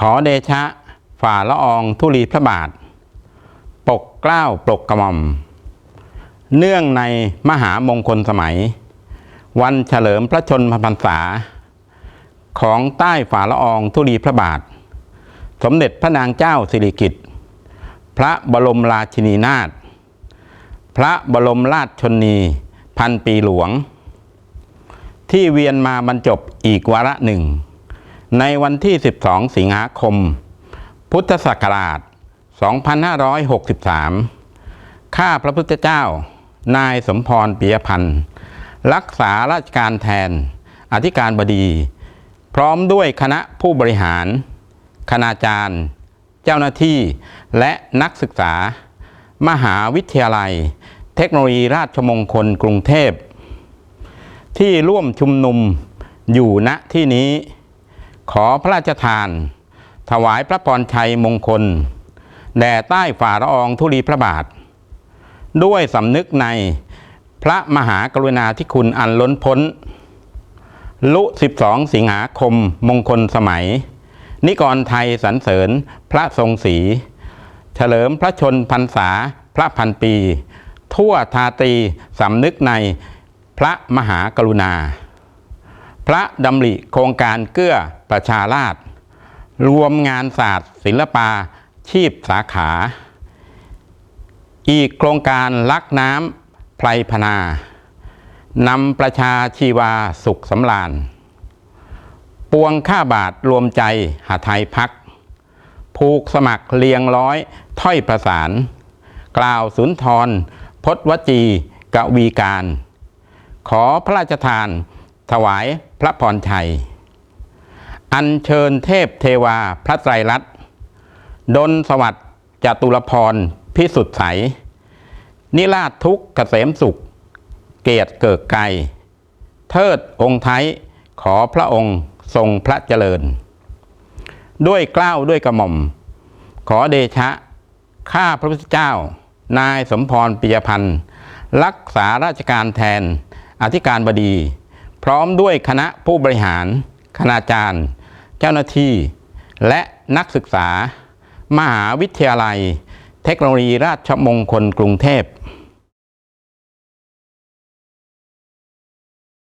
ขอเดชะ ฝ่าละอองธุลีพระบาท ปกเกล้าปกกระหม่อม เนื่องในมหามงคลสมัย วันเฉลิมพระชนมพรรษา ของใต้ฝ่าละอองธุลีพระบาท สมเด็จพระนางเจ้าสิริกิติ์พระบรมราชินีนาถพระบรมราชชนนีพันปีหลวง ที่เวียนมาบรรจบอีกวาระหนึ่ง ในวันที่ 12 สิงหาคม พุทธศักราช 2563 ข้าพระพุทธเจ้า นายสมพรปิยพันธ์ รักษาราชการแทน อธิการบดี พร้อมด้วยคณะผู้บริหาร คณาจารย์ เจ้าหน้าที่ และนักศึกษา มหาวิทยาลัย เทคโนโลยีราชมงคลกรุงเทพ ที่ร่วมชุมนุมอยู่ณที่นี้ ขอพระราชทาน ถวายพระพรชัยมงคล แด่ใต้ฝ่าละอองธุลีพระบาท ด้วยสำนึกในพระมหากรุณาธิคุณอันล้นพ้น ลุ 12 สิงหาคมมงคลสมัย นิกรไทยสรรเสริญพระทรงศรีเฉลิมพระชนพรรษาพระพันปี ทั่วทาตีสำนึกในพระมหากรุณา พระดำริโครงการเกื้อ ประชาราษฎร์รวมงานศาสตร์ ศิลปาชีพสาขา อีกโครงการลักน้ำไพรพนานำประชาชีวาสุขสำราญ ปวงข้าบาทรวมใจหาไทยพัก ผูกสมัครเลียงร้อยถ้อยประสาน กล่าวสุนทรพจวจีกวีการ ขอพระราชทาน ถวายพระพรชัย อัญเชิญเทพเทวาพระไตรลัตน์ดนสวัสดิ์จตุรพรพิสุทธิ์ใส นิราชทุกขเกษมสุข เกียรติเกิกไกรเทิดองค์ไทยขอพระองค์ทรงพระเจริญ ด้วยเกล้าวด้วยกระหม่อม ขอเดชะ ข้าพระพุทธเจ้า นายสมพรปิยพันธ์ รักษาราชการแทน อธิการบดี พร้อมด้วยคณะผู้บริหาร คณาจารย์ เจ้าหน้าที่ และนักศึกษา มหาวิทยาลัย เทคโนโลยีราชมงคลกรุงเทพ